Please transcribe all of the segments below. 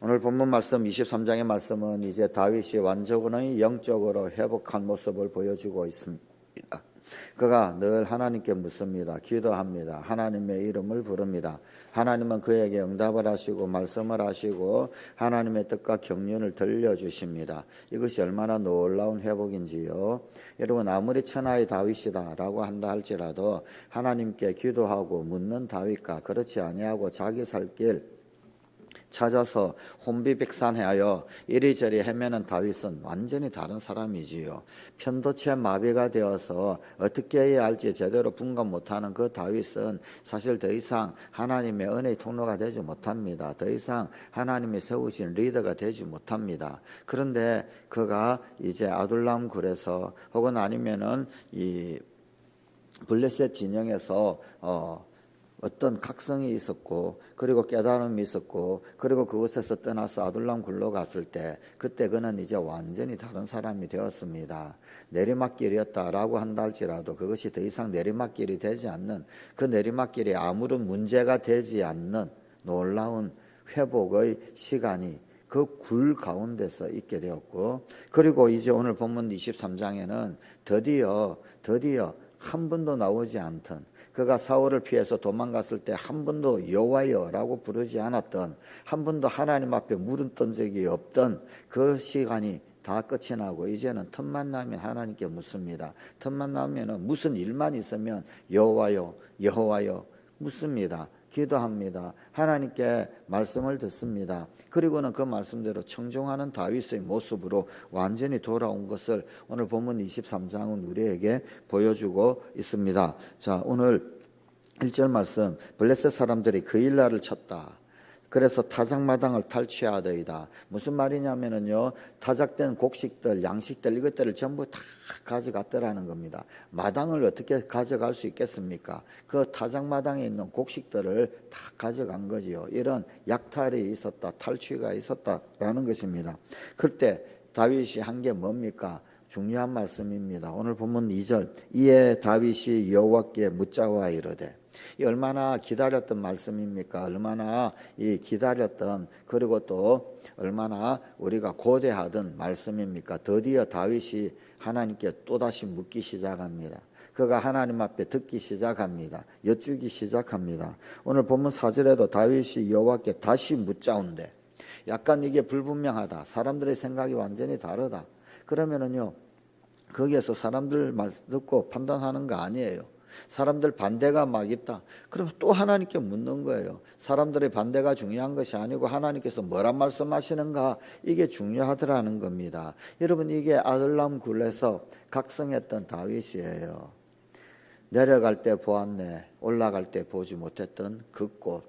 오늘 본문 말씀 23장의 말씀은 이제 다윗이 완전히 영적으로 회복한 모습을 보여주고 있습니다. 그가 늘 하나님께 묻습니다. 기도합니다. 하나님의 이름을 부릅니다. 하나님은 그에게 응답을 하시고 말씀을 하시고 하나님의 뜻과 경륜을 들려주십니다. 이것이 얼마나 놀라운 회복인지요. 여러분 아무리 천하의 다윗이다라고 한다 할지라도 하나님께 기도하고 묻는 다윗과 그렇지 아니하고 자기 살길 찾아서 혼비백산하여 이리저리 헤매는 다윗은 완전히 다른 사람이지요. 편도체 마비가 되어서 어떻게 해야 할지 제대로 분간 못하는 그 다윗은 사실 더 이상 하나님의 은혜의 통로가 되지 못합니다. 더 이상 하나님이 세우신 리더가 되지 못합니다. 그런데 그가 이제 아둘람 굴에서 혹은 아니면은 이 블레셋 진영에서 어 어떤 각성이 있었고 그리고 깨달음이 있었고 그리고 그곳에서 떠나서 아둘람 굴로 갔을 때 그때 그는 이제 완전히 다른 사람이 되었습니다. 내리막길이었다라고 한다 할지라도 그것이 더 이상 내리막길이 되지 않는 그 내리막길이 아무런 문제가 되지 않는 놀라운 회복의 시간이 그굴 가운데서 있게 되었고 그리고 이제 오늘 본문 23장에는 드디어 드디어 한 번도 나오지 않던 그가 사울을 피해서 도망갔을 때 한 번도 여호와여라고 부르지 않았던 한 번도 하나님 앞에 물었던 적이 없던 그 시간이 다 끝이 나고 이제는 틈만 나면 하나님께 묻습니다. 틈만 나면은 무슨 일만 있으면 여호와여 여호와여 묻습니다. 기도합니다. 하나님께 말씀을 듣습니다. 그리고는 그 말씀대로 청종하는 다윗의 모습으로 완전히 돌아온 것을 오늘 본문 23장은 우리에게 보여주고 있습니다. 자, 오늘 1절 말씀 블레셋 사람들이 그 일날을 쳤다. 그래서 타작마당을 탈취하더이다. 무슨 말이냐면은요, 타작된 곡식들, 양식들 이것들을 전부 다 가져갔더라는 겁니다. 마당을 어떻게 가져갈 수 있겠습니까? 그 타작마당에 있는 곡식들을 다 가져간 거지요. 이런 약탈이 있었다, 탈취가 있었다라는 것입니다. 그때 다윗이 한 게 뭡니까? 중요한 말씀입니다. 오늘 본문 2절 이에 다윗이 여호와께 묻자와 이르되 이 얼마나 기다렸던 말씀입니까? 얼마나 이 기다렸던 그리고 또 얼마나 우리가 고대하던 말씀입니까? 드디어 다윗이 하나님께 또다시 묻기 시작합니다. 그가 하나님 앞에 듣기 시작합니다. 여쭈기 시작합니다. 오늘 본문 4절에도 다윗이 여호와께 다시 묻자온데 약간 이게 불분명하다. 사람들의 생각이 완전히 다르다. 그러면은요, 거기에서 사람들 말 듣고 판단하는 거 아니에요. 사람들 반대가 막 있다. 그럼 또 하나님께 묻는 거예요. 사람들의 반대가 중요한 것이 아니고 하나님께서 뭐란 말씀하시는가 이게 중요하더라는 겁니다. 여러분 이게 아들람 굴에서 각성했던 다윗이에요. 내려갈 때 보았네, 올라갈 때 보지 못했던 그 꽃.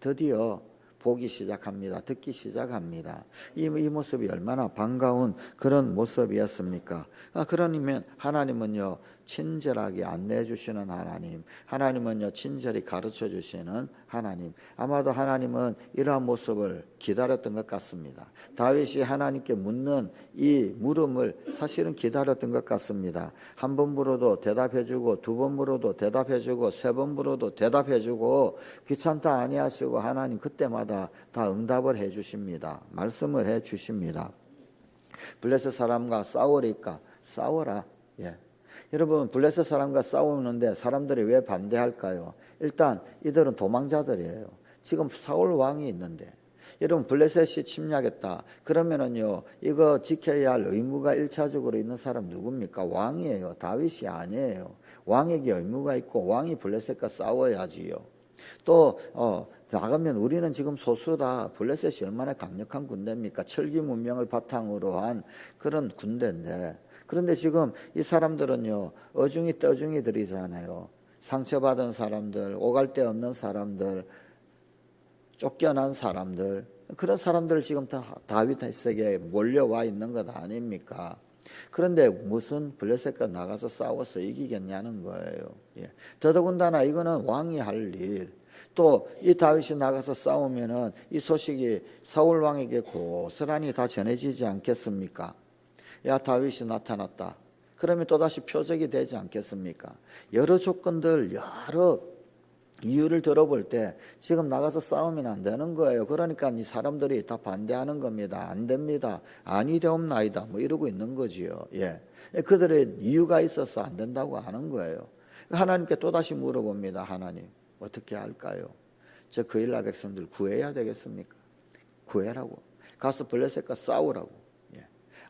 드디어 보기 시작합니다. 듣기 시작합니다. 이, 이 모습이 얼마나 반가운 그런 모습이었습니까? 아, 그러면 하나님은요, 친절하게 안내해 주시는 하나님, 하나님은요, 친절히 가르쳐 주시는 하나님. 아마도 하나님은 이러한 모습을 기다렸던 것 같습니다. 다윗이 하나님께 묻는 이 물음을 사실은 기다렸던 것 같습니다. 한 번 물어도 대답해 주고, 두 번 물어도 대답해 주고, 세 번 물어도 대답해 주고, 귀찮다 아니하시고, 하나님 그때마다 다 응답을 해 주십니다. 말씀을 해 주십니다. 블레셋 사람과 싸우리까? 싸워라. 예. 여러분 블레셋 사람과 싸우는데 사람들이 왜 반대할까요? 일단 이들은 도망자들이에요. 지금 사울 왕이 있는데 여러분 블레셋이 침략했다. 그러면은요 이거 지켜야 할 의무가 일차적으로 있는 사람 누굽니까? 왕이에요. 다윗이 아니에요. 왕에게 의무가 있고 왕이 블레셋과 싸워야지요. 또 어, 나가면 우리는 지금 소수다. 블레셋이 얼마나 강력한 군대입니까? 철기 문명을 바탕으로 한 그런 군대인데 그런데 지금 이 사람들은요, 어중이 떠중이들이잖아요. 상처받은 사람들, 오갈 데 없는 사람들, 쫓겨난 사람들, 그런 사람들 지금 다 다윗에게 몰려와 있는 것 아닙니까? 그런데 무슨 블레셋과 나가서 싸워서 이기겠냐는 거예요. 예. 더더군다나 이거는 왕이 할 일. 또 이 다윗이 나가서 싸우면은 이 소식이 사울 왕에게 고스란히 다 전해지지 않겠습니까? 야 다윗이 나타났다. 그러면 또다시 표적이 되지 않겠습니까? 여러 조건들, 여러 이유를 들어볼 때 지금 나가서 싸우면 안 되는 거예요. 그러니까 이 사람들이 다 반대하는 겁니다. 안 됩니다. 아니 되옵나이다. 뭐 이러고 있는 거지요. 예. 그들의 이유가 있어서 안 된다고 하는 거예요. 하나님께 또다시 물어봅니다. 하나님, 어떻게 할까요? 저 그일라 백성들 구해야 되겠습니까? 구해라고. 가서 블레셋과 싸우라고.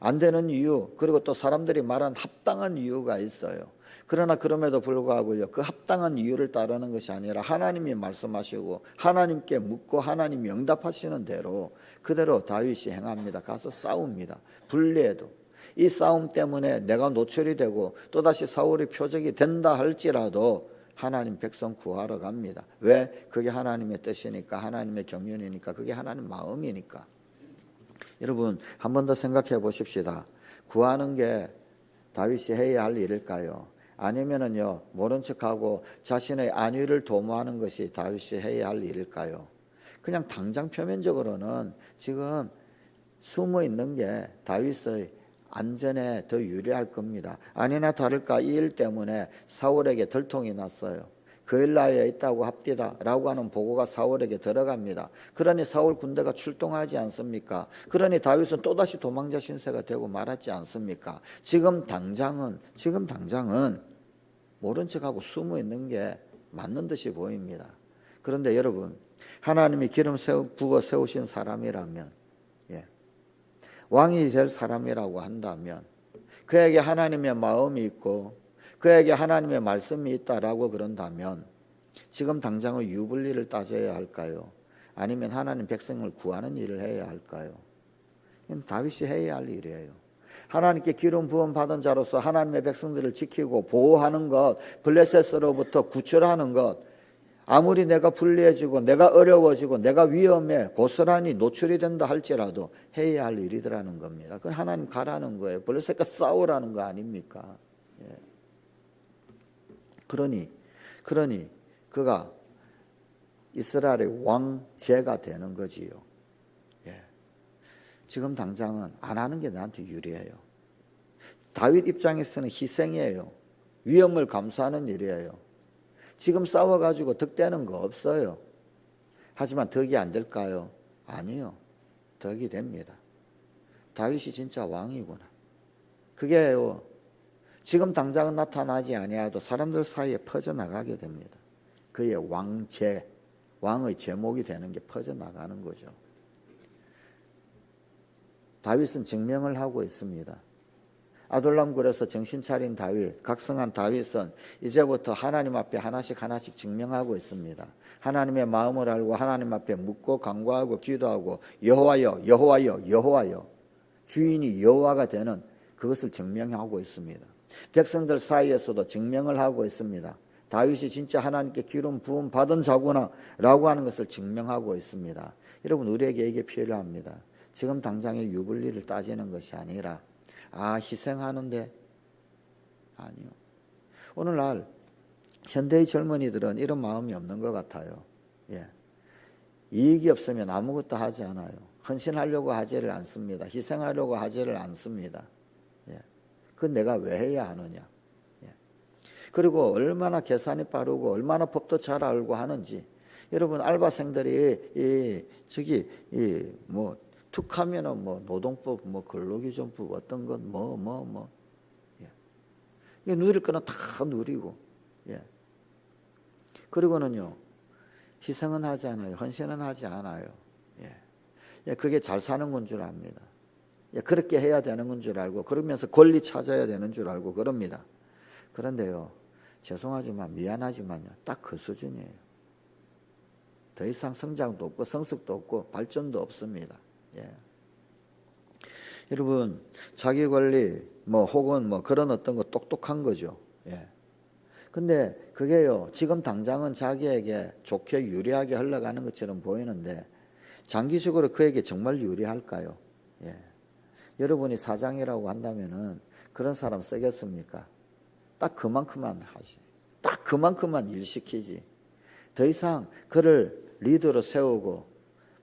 예. 안 되는 이유, 그리고 또 사람들이 말한 합당한 이유가 있어요. 그러나 그럼에도 불구하고요, 그 합당한 이유를 따르는 것이 아니라 하나님이 말씀하시고 하나님께 묻고 하나님이 응답하시는 대로 그대로 다윗이 행합니다. 가서 싸웁니다. 불리해도. 이 싸움 때문에 내가 노출이 되고 또다시 사울이 표적이 된다 할지라도 하나님 백성 구하러 갑니다. 왜? 그게 하나님의 뜻이니까, 하나님의 경륜이니까, 그게 하나님 마음이니까. 여러분, 한 번 더 생각해 보십시다. 구하는 게 다윗이 해야 할 일일까요? 아니면은요, 모른 척하고 자신의 안위를 도모하는 것이 다윗이 해야 할 일일까요? 그냥 당장 표면적으로는 지금 숨어 있는 게 다윗의 안전에 더 유리할 겁니다. 아니나 다를까 이 일 때문에 사울에게 들통이 났어요. 그일라에 있다고 합디다 라고 하는 보고가 사울에게 들어갑니다. 그러니 사울 군대가 출동하지 않습니까? 그러니 다윗은 또다시 도망자 신세가 되고 말았지 않습니까? 지금 당장은 지금 당장은 모른 척하고 숨어 있는 게 맞는 듯이 보입니다. 그런데 여러분 하나님이 기름 세우, 부어 세우신 사람이라면 예, 왕이 될 사람이라고 한다면 그에게 하나님의 마음이 있고 그에게 하나님의 말씀이 있다라고 그런다면 지금 당장의 유불리를 따져야 할까요? 아니면 하나님 백성을 구하는 일을 해야 할까요? 다윗이 해야 할 일이에요. 하나님께 기름 부음 받은 자로서 하나님의 백성들을 지키고 보호하는 것, 블레셋으로부터 구출하는 것, 아무리 내가 불리해지고 내가 어려워지고 내가 위험에 고스란히 노출이 된다 할지라도 해야 할 일이더라는 겁니다. 그건 하나님 가라는 거예요. 블레셋과 싸우라는 거 아닙니까? 예. 그러니 그러니 그가 이스라엘의 왕제가 되는 거지요. 예. 지금 당장은 안 하는 게 나한테 유리해요. 다윗 입장에서는 희생이에요. 위험을 감수하는 일이에요. 지금 싸워가지고 득되는 거 없어요. 하지만 덕이 안 될까요? 아니요. 덕이 됩니다. 다윗이 진짜 왕이구나. 그게요. 지금 당장은 나타나지 아니하도 사람들 사이에 퍼져나가게 됩니다. 그의 왕제, 왕의 제목이 되는 게 퍼져나가는 거죠. 다윗은 증명을 하고 있습니다. 아돌람 굴에서 정신 차린 다윗, 각성한 다윗은 이제부터 하나님 앞에 하나씩 하나씩 증명하고 있습니다. 하나님의 마음을 알고 하나님 앞에 묻고 간구하고 기도하고 여호와여, 여호와여, 여호와여 주인이 여호와가 되는 그것을 증명하고 있습니다. 백성들 사이에서도 증명을 하고 있습니다. 다윗이 진짜 하나님께 기름 부음 받은 자구나라고 하는 것을 증명하고 있습니다. 여러분 우리에게 이게 필요합니다. 지금 당장의 유불리를 따지는 것이 아니라 아 희생하는데 아니요. 오늘날 현대의 젊은이들은 이런 마음이 없는 것 같아요. 예. 이익이 없으면 아무것도 하지 않아요. 헌신하려고 하지를 않습니다. 희생하려고 하지를 않습니다. 예. 그건 내가 왜 해야 하느냐. 예. 그리고 얼마나 계산이 빠르고 얼마나 법도 잘 알고 하는지 여러분 알바생들이 이 저기 이뭐 툭하면은 뭐 노동법, 뭐 근로기준법 어떤 건뭐뭐 뭐. 예. 누릴 거는 다 누리고. 예. 그리고는요 희생은 하지 않아요. 헌신은 하지 않아요. 예. 예. 그게 잘 사는 건 줄 압니다. 예. 그렇게 해야 되는 건 줄 알고 그러면서 권리 찾아야 되는 줄 알고 그럽니다. 그런데요 죄송하지만 미안하지만요 딱 그 수준이에요. 더 이상 성장도 없고 성숙도 없고 발전도 없습니다. 예. 여러분 자기 관리 뭐 혹은 뭐 그런 어떤 거 똑똑한 거죠. 예. 근데 그게요 지금 당장은 자기에게 좋게 유리하게 흘러가는 것처럼 보이는데 장기적으로 그에게 정말 유리할까요? 예. 여러분이 사장이라고 한다면은 그런 사람 쓰겠습니까? 딱 그만큼만 하지. 딱 그만큼만 일 시키지. 더 이상 그를 리더로 세우고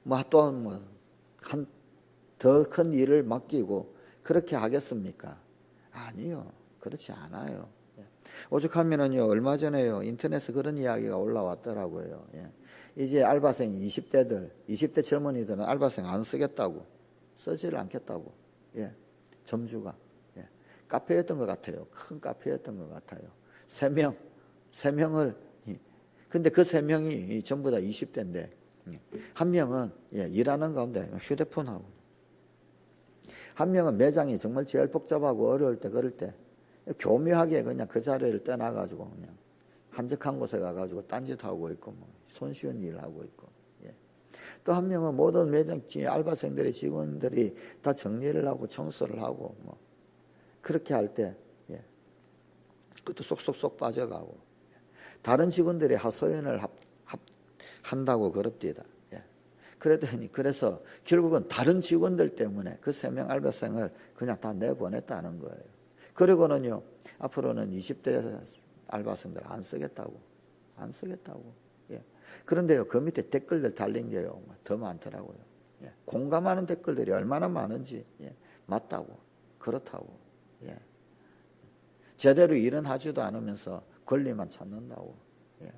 뭐 또 뭐 한 더 큰 일을 맡기고 그렇게 하겠습니까? 아니요. 그렇지 않아요. 예. 오죽하면은요 얼마 전에요 인터넷에 그런 이야기가 올라왔더라고요. 예. 이제 알바생 20대들, 20대 젊은이들은 알바생 안 쓰겠다고 쓰지를 않겠다고. 예. 점주가 예. 카페였던 것 같아요. 큰 카페였던 것 같아요. 세 명, 세 명을 예. 근데 그 세 명이 전부 다 20대인데 한 명은 예, 일하는 가운데 휴대폰하고 한 명은 매장이 정말 제일 복잡하고 어려울 때 그럴 때 교묘하게 그냥 그 자리를 떠나가지고 그냥 한적한 곳에 가가지고 딴짓하고 있고 뭐 손쉬운 일 하고 있고 예. 또 한 명은 모든 매장 알바생들이 직원들이 다 정리를 하고 청소를 하고 뭐 그렇게 할때 예. 그것도 쏙쏙쏙 빠져가고 예. 다른 직원들이 하소연을 합, 합, 한다고 그럽디다. 예. 그랬더니 그래서 결국은 다른 직원들 때문에 그 세 명 알바생을 그냥 다 내보냈다는 거예요. 그리고는요 앞으로는 20대 알바생들 안 쓰겠다고 안 쓰겠다고. 예. 그런데요 그 밑에 댓글들 달린 게요 더 많더라고요. 예. 공감하는 댓글들이 얼마나 많은지 예. 맞다고 그렇다고. 예. 제대로 일은 하지도 않으면서 권리만 찾는다고. 예.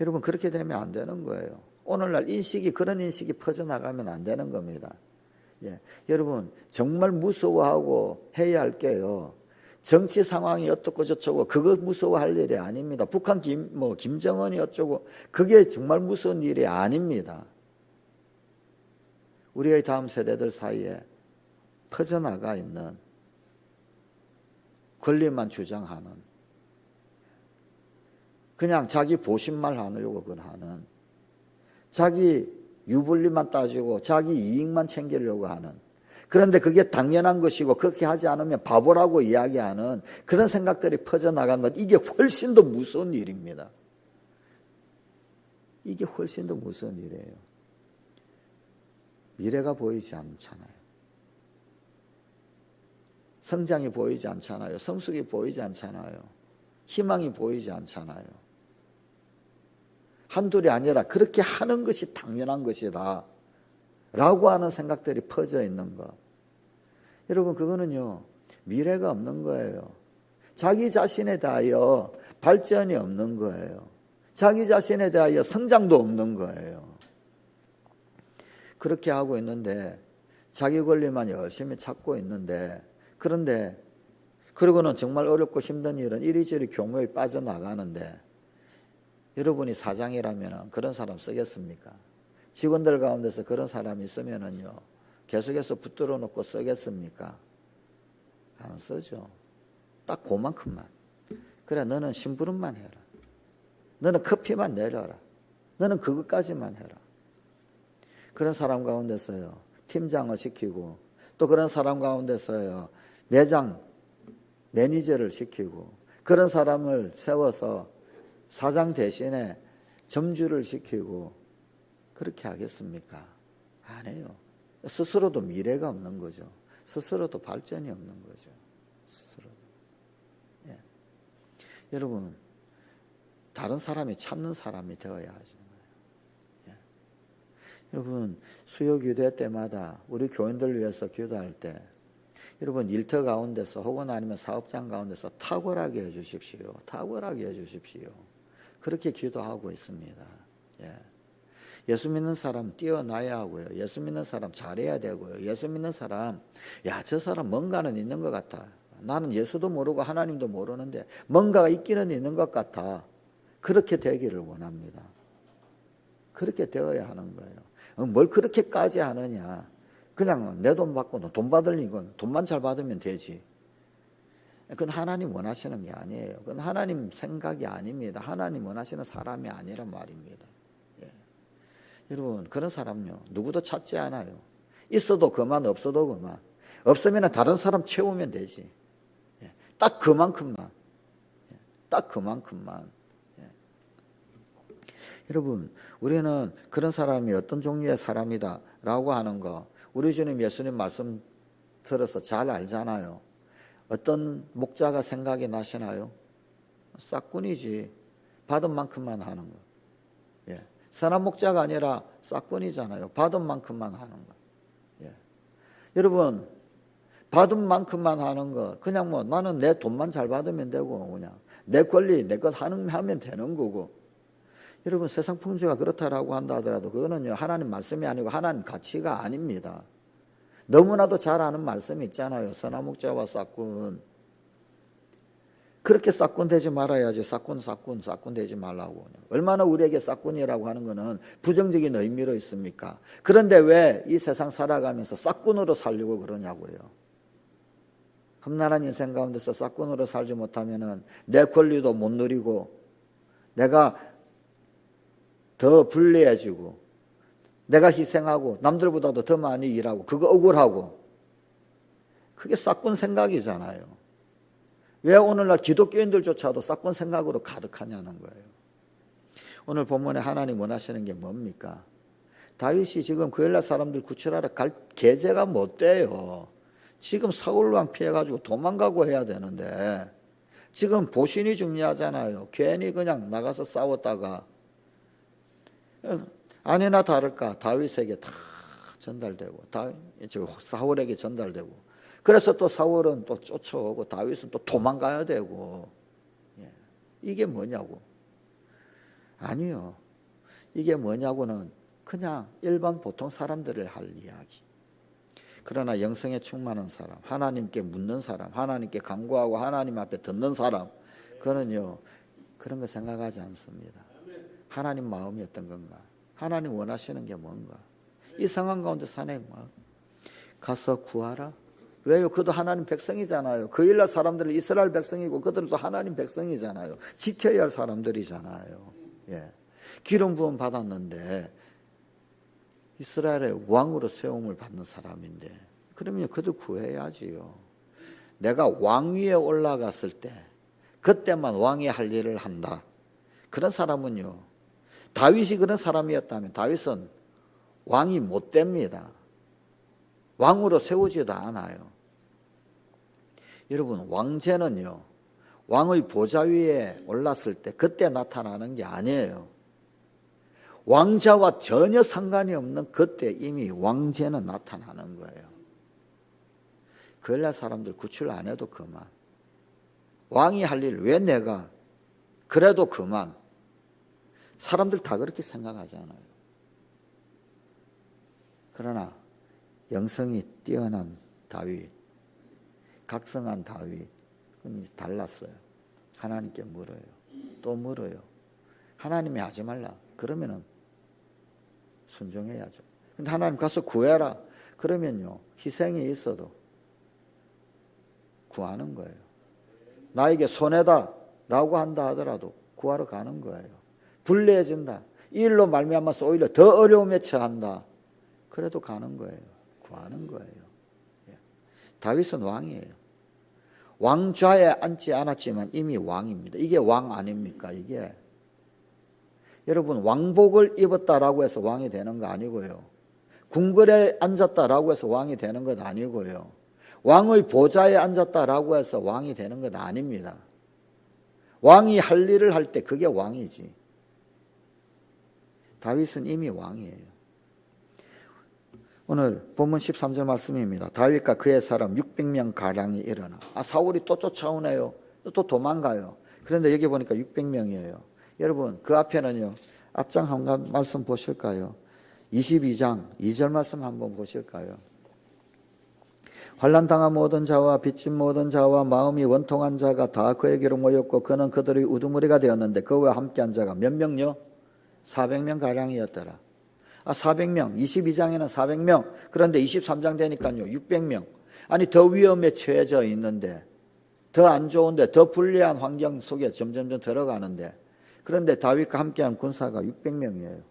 여러분 그렇게 되면 안 되는 거예요. 오늘날 인식이 그런 인식이 퍼져 나가면 안 되는 겁니다. 예. 여러분 정말 무서워하고 해야 할 게요. 정치 상황이 어떻고 저쩌고 그거 무서워할 일이 아닙니다. 북한 김 뭐 김정은이 어쩌고 그게 정말 무서운 일이 아닙니다. 우리의 다음 세대들 사이에 퍼져나가 있는 권리만 주장하는 그냥 자기 보신말 하려고 하는 자기 유불리만 따지고 자기 이익만 챙기려고 하는 그런데 그게 당연한 것이고 그렇게 하지 않으면 바보라고 이야기하는 그런 생각들이 퍼져나간 것 이게 훨씬 더 무서운 일입니다. 이게 훨씬 더 무서운 일이에요. 미래가 보이지 않잖아요. 성장이 보이지 않잖아요. 성숙이 보이지 않잖아요. 희망이 보이지 않잖아요. 한둘이 아니라 그렇게 하는 것이 당연한 것이다. 라고 하는 생각들이 퍼져 있는 것. 여러분, 그거는요, 미래가 없는 거예요. 자기 자신에 대하여 발전이 없는 거예요. 자기 자신에 대하여 성장도 없는 거예요. 그렇게 하고 있는데, 자기 권리만 열심히 찾고 있는데, 그런데, 그러고는 정말 어렵고 힘든 일은 이리저리 교묘에 빠져나가는데, 여러분이 사장이라면 그런 사람 쓰겠습니까? 직원들 가운데서 그런 사람이 있으면은요, 계속해서 붙들어 놓고 쓰겠습니까? 안 쓰죠. 딱 그만큼만. 그래, 너는 심부름만 해라. 너는 커피만 내려라. 너는 그것까지만 해라. 그런 사람 가운데서요, 팀장을 시키고, 또 그런 사람 가운데서요, 매장 매니저를 시키고, 그런 사람을 세워서 사장 대신에 점주를 시키고, 그렇게 하겠습니까? 안 해요. 스스로도 미래가 없는 거죠. 스스로도 발전이 없는 거죠. 스스로도. 예. 여러분, 다른 사람이 찾는 사람이 되어야 하죠. 예. 여러분, 수요 기도회 때마다 우리 교인들 위해서 기도할 때, 여러분 일터 가운데서 혹은 아니면 사업장 가운데서 탁월하게 해주십시오. 탁월하게 해주십시오. 그렇게 기도하고 있습니다. 예. 예수 믿는 사람 뛰어나야 하고요. 예수 믿는 사람 잘해야 되고요. 예수 믿는 사람, 야, 저 사람 뭔가는 있는 것 같아. 나는 예수도 모르고 하나님도 모르는데 뭔가가 있기는 있는 것 같아. 그렇게 되기를 원합니다. 그렇게 되어야 하는 거예요. 어, 뭘 그렇게까지 하느냐. 그냥 내 돈 받고 돈 받을 이건 돈만 잘 받으면 되지. 그건 하나님 원하시는 게 아니에요. 그건 하나님 생각이 아닙니다. 하나님 원하시는 사람이 아니란 말입니다. 여러분 그런 사람요 누구도 찾지 않아요. 있어도 그만 없어도 그만. 없으면 다른 사람 채우면 되지. 예, 딱 그만큼만. 예, 딱 그만큼만. 예. 여러분 우리는 그런 사람이 어떤 종류의 사람이다 라고 하는 거 우리 주님 예수님 말씀 들어서 잘 알잖아요. 어떤 목자가 생각이 나시나요? 싹꾼이지. 받은 만큼만 하는 거. 예. 선한 목자가 아니라 싹꾼이잖아요. 받은 만큼만 하는 거. 예. 여러분, 받은 만큼만 하는 거, 그냥 뭐 나는 내 돈만 잘 받으면 되고, 그냥 내 권리, 내 것 하는 하면 되는 거고. 여러분 세상 풍조가 그렇다라고 한다 하더라도 그거는요 하나님 말씀이 아니고 하나님 가치가 아닙니다. 너무나도 잘 아는 말씀이 있잖아요. 선화목자와 싹군. 그렇게 싹군 되지 말아야지. 싹군, 싹군, 싹군 되지 말라고. 얼마나 우리에게 싹군이라고 하는 것은 부정적인 의미로 있습니까? 그런데 왜 이 세상 살아가면서 싹군으로 살려고 그러냐고요. 험난한 인생 가운데서 싹군으로 살지 못하면은 내 권리도 못 누리고 내가 더 불리해지고 내가 희생하고 남들보다도 더 많이 일하고 그거 억울하고 그게 싹군 생각이잖아요. 왜 오늘날 기독교인들조차도 싹군 생각으로 가득하냐는 거예요. 오늘 본문에 하나님 원하시는 게 뭡니까? 다윗이 지금 그 헬라 사람들 구출하러 갈 계제가 못 돼요. 지금 사울왕 피해가지고 도망가고 해야 되는데 지금 보신이 중요하잖아요. 괜히 그냥 나가서 싸웠다가 아니나 다를까 다윗에게 다 전달되고 다윗 사울에게 전달되고 그래서 또 사울은 또 쫓아오고 다윗은 또 도망가야 되고. 예. 이게 뭐냐고. 아니요. 이게 뭐냐고는 그냥 일반 보통 사람들을 할 이야기. 그러나 영성에 충만한 사람 하나님께 묻는 사람 하나님께 간구하고 하나님 앞에 듣는 사람 그는요 그런 거 생각하지 않습니다. 하나님 마음이 어떤 건가? 하나님 원하시는 게 뭔가? 이 상황 가운데 사내 뭐 가서 구하라 왜요? 그도 하나님 백성이잖아요. 그 일날 사람들은 이스라엘 백성이고 그들도 하나님 백성이잖아요. 지켜야 할 사람들이잖아요. 예. 기름 부음 받았는데 이스라엘의 왕으로 세움을 받는 사람인데 그러면 그들 구해야지요. 내가 왕 위에 올라갔을 때 그때만 왕이 할 일을 한다. 그런 사람은요. 다윗이 그런 사람이었다면 다윗은 왕이 못 됩니다. 왕으로 세우지도 않아요. 여러분, 왕제는요, 왕의 보좌 위에 올랐을 때 그때 나타나는 게 아니에요. 왕자와 전혀 상관이 없는 그때 이미 왕제는 나타나는 거예요. 그날 사람들 구출 안 해도 그만. 왕이 할 일 왜 내가? 그래도 그만. 사람들 다 그렇게 생각하잖아요. 그러나 영성이 뛰어난 다윗, 각성한 다윗, 그건 이제 달랐어요. 하나님께 물어요. 또 물어요. 하나님이 하지 말라. 그러면은 순종해야죠. 근데 하나님 가서 구해라. 그러면요, 희생이 있어도 구하는 거예요. 나에게 손해다. 라고 한다 하더라도 구하러 가는 거예요. 불리해진다. 이 일로 말미암아서 오히려 더 어려움에 처한다. 그래도 가는 거예요. 구하는 거예요. 예. 다윗은 왕이에요. 왕좌에 앉지 않았지만 이미 왕입니다. 이게 왕 아닙니까? 이게 여러분 왕복을 입었다라고 해서 왕이 되는 거 아니고요. 궁궐에 앉았다라고 해서 왕이 되는 것 아니고요. 왕의 보좌에 앉았다라고 해서 왕이 되는 것 아닙니다. 왕이 할 일을 할 때 그게 왕이지. 다윗은 이미 왕이에요. 오늘 본문 13절 말씀입니다. 다윗과 그의 사람 600명 가량이 일어나. 아 사울이 또 쫓아오네요. 또 도망가요. 그런데 여기 보니까 600명이에요. 여러분 그 앞에는요. 앞장 한번 말씀 보실까요? 22장 2절 말씀 한번 보실까요? 환란 당한 모든 자와 빚진 모든 자와 마음이 원통한 자가 다 그에게로 모였고 그는 그들의 우두머리가 되었는데 그와 함께한 자가 몇 명요? 400명 가량이었더라. 아 400명, 22장에는 400명. 그런데 23장 되니까요 600명. 아니 더 위험에 처해져 있는데 더 안 좋은데 더 불리한 환경 속에 점점점 들어가는데 그런데 다윗과 함께한 군사가 600명이에요.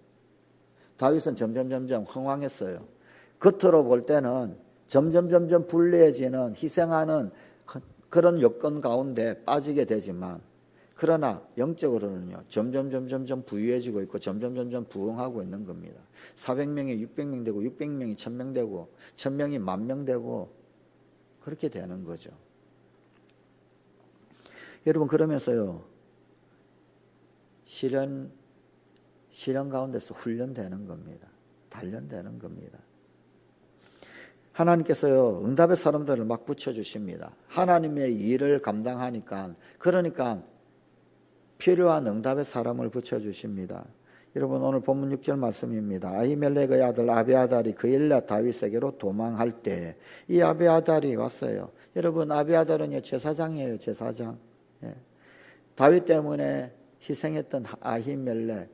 다윗은 점점 점점 흥황했어요. 겉으로 볼 때는 점점 점점 불리해지는 희생하는 그런 여건 가운데 빠지게 되지만 그러나 영적으로는요 점점 점점 점 부유해지고 있고 점점 점점 부흥하고 있는 겁니다. 400명이 600명 되고 600명이 1000명 되고 1000명이 만명 되고 그렇게 되는 거죠. 여러분 그러면서요 실현 실현 가운데서 훈련되는 겁니다. 단련되는 겁니다. 하나님께서요 응답의 사람들을 막 붙여 주십니다. 하나님의 일을 감당하니까 그러니까 필요한 응답의 사람을 붙여주십니다. 여러분 오늘 본문 6절 말씀입니다. 아히멜렉의 아들 아비아달이 그 일날 다윗에게로 도망할 때 이 아비아달이 왔어요. 여러분 아비아달은요 제사장이에요 제사장. 예. 다윗 때문에 희생했던 아히멜렉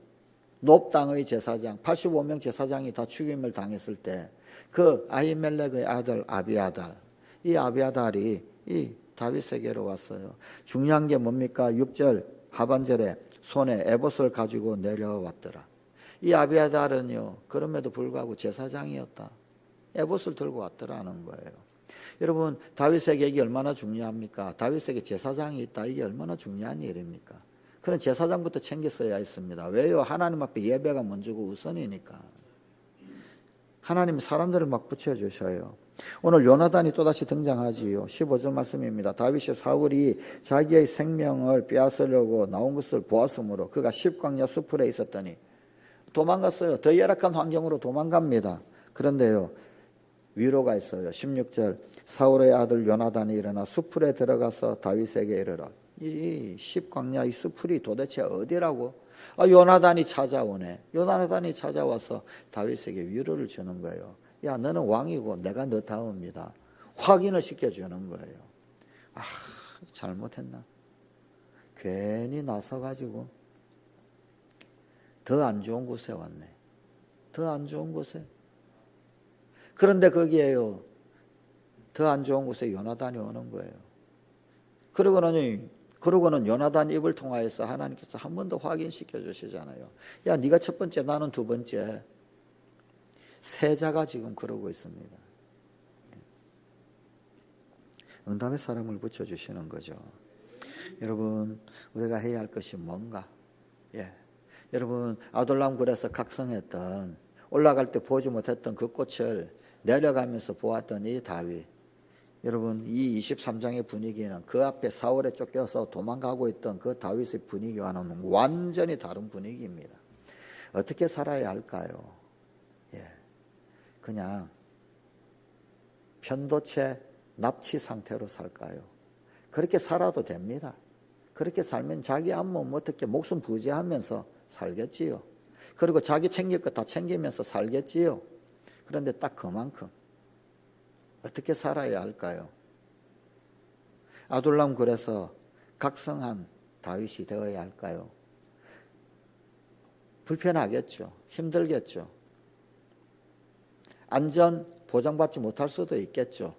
높 땅의 제사장 85명 제사장이 다 죽임을 당했을 때 그 아히멜렉의 아들 아비아달 이 아비아달이 이 다윗에게로 왔어요. 중요한 게 뭡니까? 6절 하반절에 손에 에봇을 가지고 내려왔더라. 이 아비아달은요. 그럼에도 불구하고 제사장이었다. 에봇을 들고 왔더라는 거예요. 여러분 다윗에게 이게 얼마나 중요합니까? 다윗에게 제사장이 있다. 이게 얼마나 중요한 일입니까? 그런 제사장부터 챙겼어야 했습니다. 왜요? 하나님 앞에 예배가 먼저고 우선이니까. 하나님이 사람들을 막 붙여주셔요. 오늘 요나단이 또다시 등장하지요. 15절 말씀입니다. 다윗이 사울이 자기의 생명을 빼앗으려고 나온 것을 보았으므로 그가 십광야 수풀에 있었더니 도망갔어요. 더 열악한 환경으로 도망갑니다. 그런데요. 위로가 있어요. 16절 사울의 아들 요나단이 일어나 수풀에 들어가서 다윗에게 이르러 이 십광야 이 수풀이 도대체 어디라고? 아 요나단이 찾아오네. 요나단이 찾아와서 다윗에게 위로를 주는 거예요. 야 너는 왕이고 내가 너 다음이다. 확인을 시켜주는 거예요. 아 잘못했나? 괜히 나서가지고 더 안 좋은 곳에 왔네. 더 안 좋은 곳에. 그런데 거기에요. 더 안 좋은 곳에 요나단이 오는 거예요. 그러고는 그러고는 요나단 입을 통하여서 하나님께서 한 번 더 확인시켜 주시잖아요. 야, 네가 첫 번째, 나는 두 번째. 세자가 지금 그러고 있습니다. 응답의 사람을 붙여 주시는 거죠. 여러분, 우리가 해야 할 것이 뭔가? 예. 여러분, 아돌람 굴에서 각성했던 올라갈 때 보지 못했던 그 꽃을 내려가면서 보았던 이 다윗. 여러분 이 23장의 분위기는 그 앞에 사울에 쫓겨서 도망가고 있던 그 다윗의 분위기와는 완전히 다른 분위기입니다. 어떻게 살아야 할까요? 예. 그냥 편도체 납치 상태로 살까요? 그렇게 살아도 됩니다. 그렇게 살면 자기 안몸 어떻게 목숨 부지하면서 살겠지요. 그리고 자기 챙길 거다 챙기면서 살겠지요. 그런데 딱 그만큼 어떻게 살아야 할까요? 아둘람 굴에서 각성한 다윗이 되어야 할까요? 불편하겠죠. 힘들겠죠. 안전 보장받지 못할 수도 있겠죠.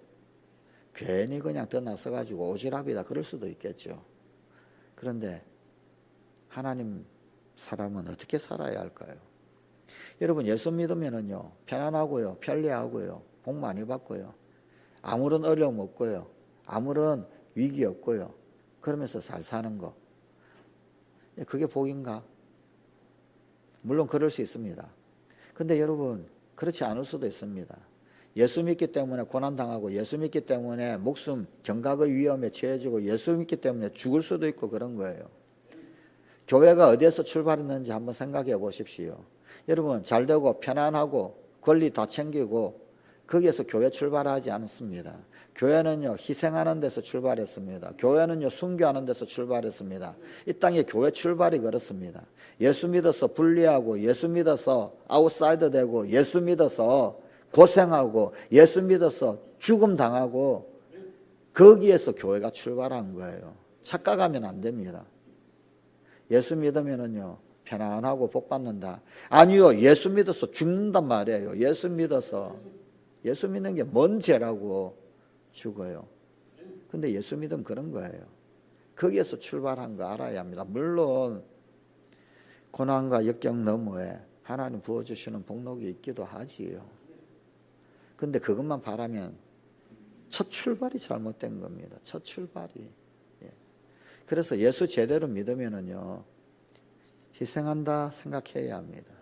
괜히 그냥 떠나서 가지고 오지랖이다 그럴 수도 있겠죠. 그런데 하나님 사람은 어떻게 살아야 할까요? 여러분 예수 믿으면은요 편안하고요 편리하고요 복 많이 받고요 아무런 어려움 없고요. 아무런 위기 없고요. 그러면서 잘 사는 거. 그게 복인가? 물론 그럴 수 있습니다. 근데 여러분, 그렇지 않을 수도 있습니다. 예수 믿기 때문에 고난당하고 예수 믿기 때문에 목숨 경각의 위험에 처해지고 예수 믿기 때문에 죽을 수도 있고 그런 거예요. 교회가 어디에서 출발했는지 한번 생각해 보십시오. 여러분, 잘 되고 편안하고 권리 다 챙기고 거기에서 교회 출발하지 않습니다. 교회는요, 희생하는 데서 출발했습니다. 교회는요, 순교하는 데서 출발했습니다. 이 땅에 교회 출발이 그렇습니다. 예수 믿어서 분리하고, 예수 믿어서 아웃사이더 되고, 예수 믿어서 고생하고, 예수 믿어서 죽음 당하고, 거기에서 교회가 출발한 거예요. 착각하면 안 됩니다. 예수 믿으면은요, 편안하고 복 받는다. 아니요, 예수 믿어서 죽는단 말이에요. 예수 믿어서. 예수 믿는 게 뭔 죄라고 죽어요. 근데 예수 믿음 그런 거예요. 거기에서 출발한 거 알아야 합니다. 물론 고난과 역경 너머에 하나님 부어주시는 복록이 있기도 하지요. 근데 그것만 바라면 첫 출발이 잘못된 겁니다. 첫 출발이. 예. 그래서 예수 제대로 믿으면은요, 희생한다 생각해야 합니다.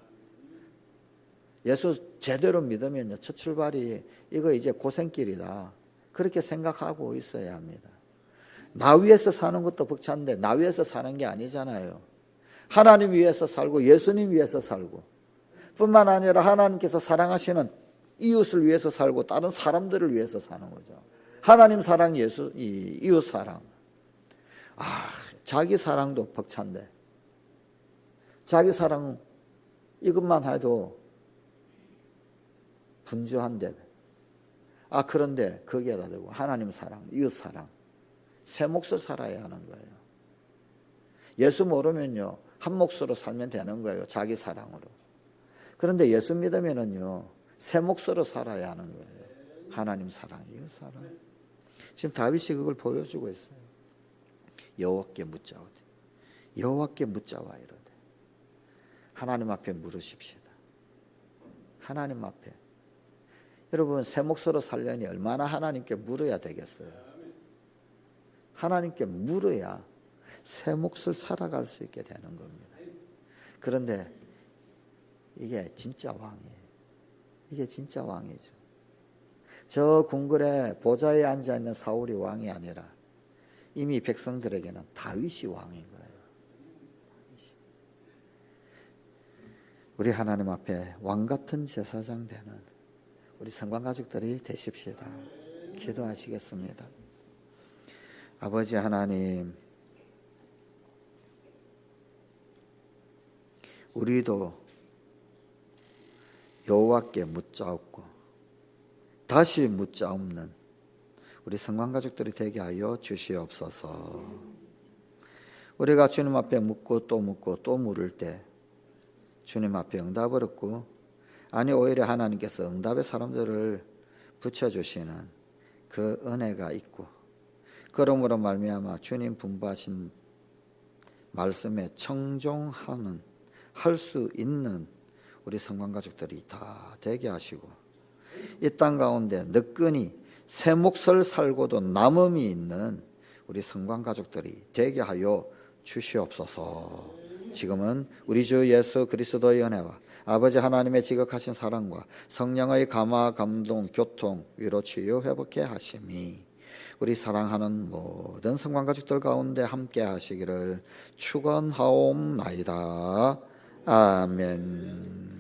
예수 제대로 믿으면요, 첫 출발이 이거 이제 고생길이다. 그렇게 생각하고 있어야 합니다. 나 위해서 사는 것도 벅찬데 나 위해서 사는 게 아니잖아요. 하나님 위해서 살고 예수님 위해서 살고 뿐만 아니라 하나님께서 사랑하시는 이웃을 위해서 살고 다른 사람들을 위해서 사는 거죠. 하나님 사랑, 예수, 이, 이웃 사랑. 아, 자기 사랑도 벅찬데 자기 사랑 이것만 해도 분주한데 아 그런데 거기에다 대고 하나님 사랑, 이웃 사랑 세 몫을 살아야 하는 거예요. 예수 모르면요 한 몫으로 살면 되는 거예요. 자기 사랑으로. 그런데 예수 믿으면은요 세 몫으로 살아야 하는 거예요. 하나님 사랑, 이웃 사랑. 지금 다윗이 그걸 보여주고 있어요. 여호와께 묻자오되 여호와께 묻자와 이러되 하나님 앞에 물으십시다. 하나님 앞에 여러분 새 목소로 살려니 얼마나 하나님께 물어야 되겠어요. 하나님께 물어야 새 몫을 살아갈 수 있게 되는 겁니다. 그런데 이게 진짜 왕이에요. 이게 진짜 왕이죠. 저 궁궐에 보좌에 앉아 있는 사울이 왕이 아니라 이미 백성들에게는 다윗이 왕인 거예요. 우리 하나님 앞에 왕 같은 제사장 되는 우리 성관 가족들이 되십시다. 기도하시겠습니다. 아버지 하나님, 우리도 여호와께 묻자옵고 다시 묻자옵는 우리 성관 가족들이 되게 하여 주시옵소서. 우리가 주님 앞에 묻고 또 묻고 또 물을 때 주님 앞에 응답을 얻고 아니 오히려 하나님께서 응답의 사람들을 붙여주시는 그 은혜가 있고 그러므로 말미암아 주님 분부하신 말씀에 청종하는 할 수 있는 우리 성관 가족들이 다 되게 하시고 이 땅 가운데 너끈히 새 몫을 살고도 남음이 있는 우리 성관 가족들이 되게 하여 주시옵소서. 지금은 우리 주 예수 그리스도의 은혜와 아버지 하나님의 지극하신 사랑과 성령의 감화 감동 교통 위로 치유 회복해 하심이 우리 사랑하는 모든 성관 가족들 가운데 함께 하시기를 축원하옵나이다. 아멘.